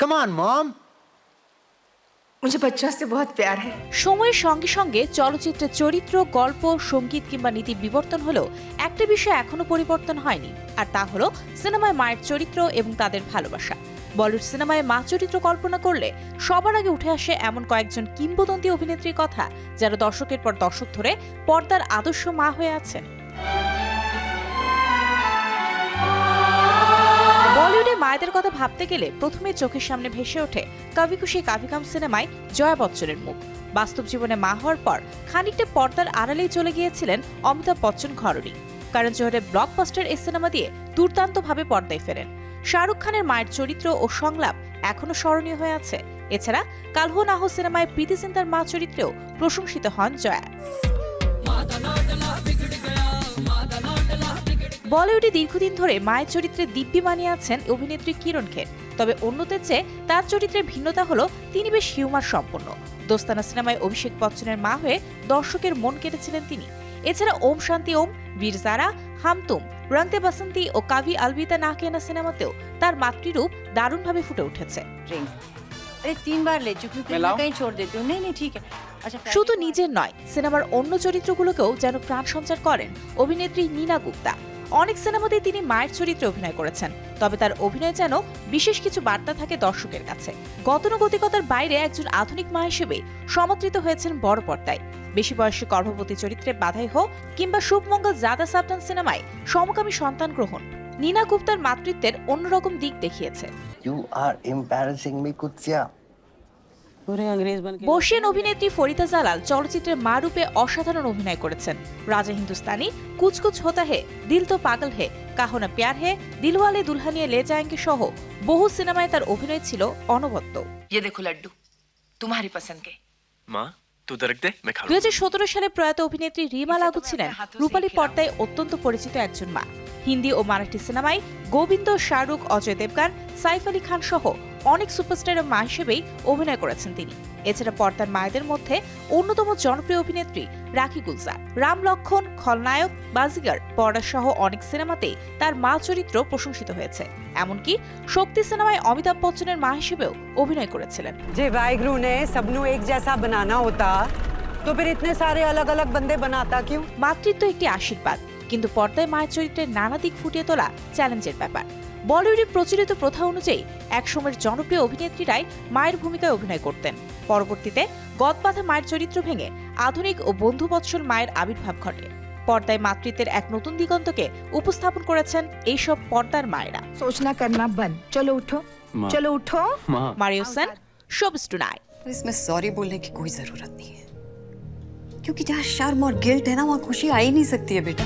Come on, mom. मुझे बच्चों से बहुत प्यार है সময়ের সঙ্গে সঙ্গে চলচ্চিত্রের চরিত্র গল্প সঙ্গীত কিংবা নীতি বিবর্তন হলেও একটা বিষয় এখনো পরিবর্তন হয়নি আর তা হলো সিনেমায় মায়ের চরিত্র এবং তাদের ভালোবাসা বলিউড সিনেমায় মা চরিত্র কল্পনা করলে সবার আগে উঠে আসে এমন কয়েকজন কিংবদন্তি অভিনেত্রীর কথা যারা দশকের পর দশক ধরে পর্দার আদর্শ মা হয়ে আছেন মায়েদের কথা ভাবতে গেলে প্রথমে চোখের সামনে ভেসে ওঠে কবি খুশি কাভি কাম সিনেমায় জয়া বচ্চনের মুখ। বাস্তব জীবনে মা হওয়ার পর খানিকটা পর্দার আড়ালেই চলে গিয়েছিলেন অমিতাভ বচ্চন ঘরণী। কারণ জোহরের ব্লকবাস্টার এই সিনেমা দিয়ে দুর্দান্তভাবে পর্দায় ফেরেন। শাহরুখ খানের মায়ের চরিত্র ও সংলাপ এখনও স্মরণীয় হয়ে আছে। এছাড়া কালহো নাহো সিনেমায় প্রীতি সিন্তার মা চরিত্রেও প্রশংসিত হন জয়া। বলিউডে দীর্ঘদিন ধরে মায়ের চরিত্রে দিব্যি মানিয়ে আছেন অভিনেত্রী কিরণ খের। তবে অন্যদের চেয়ে তার চরিত্রে ভিন্নতা হলো তিনি বেশ হিউমার সম্পন্ন। দোস্তানা সিনেমায় অভিষেক বচ্চনের মা হয়ে দর্শকের মন কেটেছিলেন তিনি। এছাড়া ওম শান্তি ওম বীরজারা হামতুম রংতে বাসন্তী ও কাভি আলবিতা না কেনা সিনেমাতেও তার মাতৃরূপ দারুণভাবে ফুটে উঠেছে। তিনবার নেই ঠিক শুধু নিজের নয় সিনেমার অন্য চরিত্রগুলোকেও যেন প্রাণ সঞ্চার করেন অভিনেত্রী নীনা গুপ্তা। অনেক সিনেমাতেই তিনি মায়ের চরিত্রে অভিনয় করেছেন। তবে তার অভিনয় যেন বিশেষ কিছু বার্তা থাকে দর্শকের কাছে। গতানুগতিকতার বাইরে একজন আধুনিক মা হিসেবে সমাদৃত হয়েছেন বড় পর্দায়। বেশি বয়সী গর্ভবতী চরিত্রে বাধাই হোক কিংবা শুভমঙ্গল জাদা সাবটান সিনেমায় সমকামী সন্তান গ্রহণ নীনা গুপ্তার মাতৃত্বের অন্যরকম দিক দেখিয়েছে। You are embarrassing me, Kutsia. বর্ষিয়ান অভিনেত্রী ফরিদা জালাল চলচ্চিত্রে মা রূপে অসাধারণ অভিনয় করেছেন রাজা হিন্দুস্তানি কুচ কুচ হোতা হে দিল তো পাগল হে কাহনা প্যার হে দিলওয়ালে দুলহানিয়া লে যায়েঙ্গে সহ বহু সিনেমায় তার অভিনয় ছিল অনবদ্য ये देखो लड्डू तुम्हारी पसंद के माँ तू दरक दे मैं खा দুই সালে প্রয়াত অভিনেত্রী রিমা লাগু ছিলেন রূপালী পর্দায় অত্যন্ত পরিচিত একজন মা হিন্দি ও মারাঠি সিনেমায় গোবিন্দ শাহরুখ অজয় দেবগান সাইফ আলী খান সহ অনেক সুপারস্টারের মা হিসেবেই অভিনয় করেছেন তিনি এছাড়া পর্দার মায়েদের মধ্যে অন্যতম জনপ্রিয় অভিনেত্রী রাখি গুলজার রাম লক্ষণ খলনায়ক বাজিগার পর্দা সহ অনেক সিনেমাতেই তার মা চরিত্র প্রশংসিত হয়েছে এমনকি শক্তি সিনেমায় অমিতাভ বচ্চনের মা হিসেবেও অভিনয় করেছিলেন जे वाहिगुरु ने सबनू एक जैसा बनाना होता तो फिर इतने सारे अलग अलग बंदे बनाता क्यों মাতৃত্ব একটি আশীর্বাদ কিন্তু পর্দায় মায়ের চরিত্রের নানা দিক ফুটিয়ে তোলা চ্যালেঞ্জের ব্যাপার বলিউডে প্রচলিত প্রথা অনুযায়ী একসময়ের জনপ্রিয় অভিনেত্রীরাই মায়ের ভূমিকায় অভিনয় করতেন পরবর্তীতে গদবাধা মায়ের চরিত্র ভেঙে আধুনিক ও বন্ধুবৎসল মায়ের আবির্ভাব ঘটে পর্দায় মাতৃত্বের এক নতুন দিগন্তকে উপস্থাপন করেছেন এইসব পর্দার মায়েরা सोचना करना बंद चलो उठो चलो उठो माँ মারিওসন শোবিস টুনাইট इसमें सॉरी बोलने की कोई जरूरत नहीं है क्योंकि जहाँ शर्म और गिल्ट है ना वहाँ खुशी आ ही नहीं सकती है बेटा